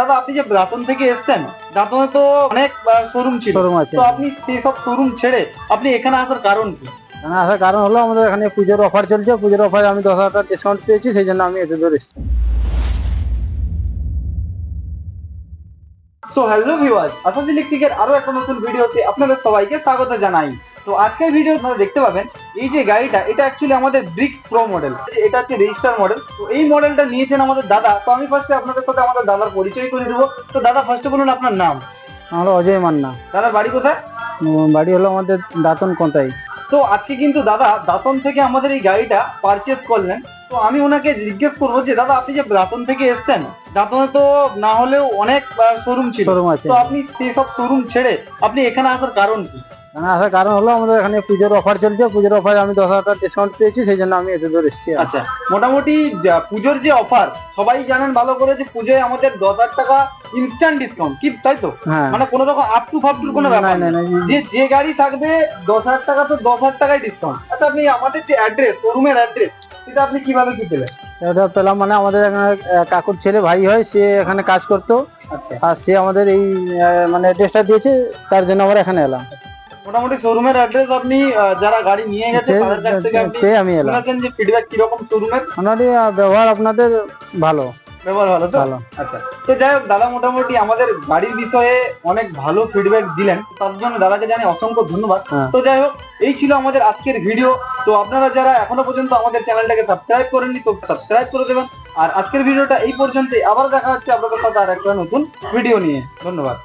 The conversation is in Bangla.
দাদা আপনি যে দাঁতন থেকে এসেছেন দাঁতনে তো অনেক শোরুম ছিল। শোরুম আছে। তো আপনি সেই সব শোরুম ছেড়ে আপনি এখানে আসার কারণ কি? এখানে আসার কারণ হলো আমাদের এখানে পুজোর অফার চলছে। পুজোর অফারে আমি দশ হাজার ডিসকাউন্ট পেয়েছি সেই জন্য আমি এতে ধরে এসেছি। সো হ্যালো ভিউয়ার্স আসাদ ইলেকট্রিকের আরও একটা নতুন ভিডিওতে আপনাদের সবাইকে স্বাগত জানাই। তো আজকের ভিডিও আপনারা দেখতে পাবেন এই যে গাড়িটা এটা অ্যাকচুয়ালি আমাদের ব্রিক্স প্রো মডেল এটা হচ্ছে রেজিস্টার মডেল তো এই মডেলটা নিয়েছেন আমাদের দাদা। তো আমি ফার্স্টে আপনাদের সাথে আমাদের দাদার পরিচয় করে দেবো। তো দাদা ফার্স্টে বলুন আপনার নাম। আমার অজয় মান্না। দাদার বাড়ি কোথায়? বাড়ি হলো আমাদের দাঁতন কোথায় তো আজকে কিন্তু দাদা দাতন থেকে আমাদের এই গাড়িটা পারচেস করলেন। তো আমি ওনাকে জিজ্ঞেস করব যে দাদা আপনি যে দাতন থেকে এসেছেন দাতনে তো না হলেও অনেক শোরুম ছিল। তো আপনি সেই সব শোরুম ছেড়ে আপনি এখানে আসার কারণ কি? এখানে আসার কারণ হলো আমাদের এখানে পুজোর অফার চলছে পুজোর অফারে আমি দশ হাজার ডিসকাউন্ট পেয়েছি সেই জন্য আমি এতে ধরে এসেছি আচ্ছা মোটামুটি যা- পুজোর যে অফার সবাই জানেন ভালো করে যে পুজোয় আমাদের দশ হাজার টাকা ইনস্ট্যান্ট ডিসকাউন্ট কি তাই তো? হ্যাঁ। মানে কোনো রকম আপ টু ফাপ টুর কোনো ব্যাপার না যে যে গাড়ি থাকবে দশ হাজার টাকা তো দশ হাজার টাকায় ডিসকাউন্ট আচ্ছা আপনি আমাদের যে অ্যাড্রেস শোরুমের অ্যাড্রেস সেটা আপনি কীভাবে কি পেলেন? এটা পেলাম মানে আমাদের এখানে আহ, কাকুর ছেলে ভাই হয় সে এখানে কাজ করতো। আচ্ছা। আর সে আমাদের এই আহ, মানে অ্যাড্রেসটা দিয়েছে তার জন্য আমরা এখানে এলাম। মোটামুটি শোরুমের অ্যাড্রেস আপনি যারা গাড়ি নিয়ে গেছে তাদের কাছ থেকে আপনি পেয়ে আমি এলাম। শুনেছেন যে ফিডব্যাক কীরকম শোরুমের ওনারই ব্যবহার আপনাদের ভালো। ব্যবহার ভালো তো? ভালো। আচ্ছা। তো যাই হোক দাদা মোটামুটি আমাদের গাড়ির বিষয়ে অনেক ভালো ফিডব্যাক দিলেন। তার জন্য দাদাকে জানি অসংখ্য ধন্যবাদ। হ্যাঁ। তো যাই হোক এই ছিল আমাদের আজকের ভিডিও তো আপনারা যারা এখনও পর্যন্ত আমাদের চ্যানেলটাকে সাবস্ক্রাইব করেননি তো সাবস্ক্রাইব করে দেবেন। আর আজকের ভিডিওটা এই পর্যন্তই। আবার দেখা হচ্ছে আপনাদের সাথে আর একটা নতুন ভিডিও নিয়ে। ধন্যবাদ।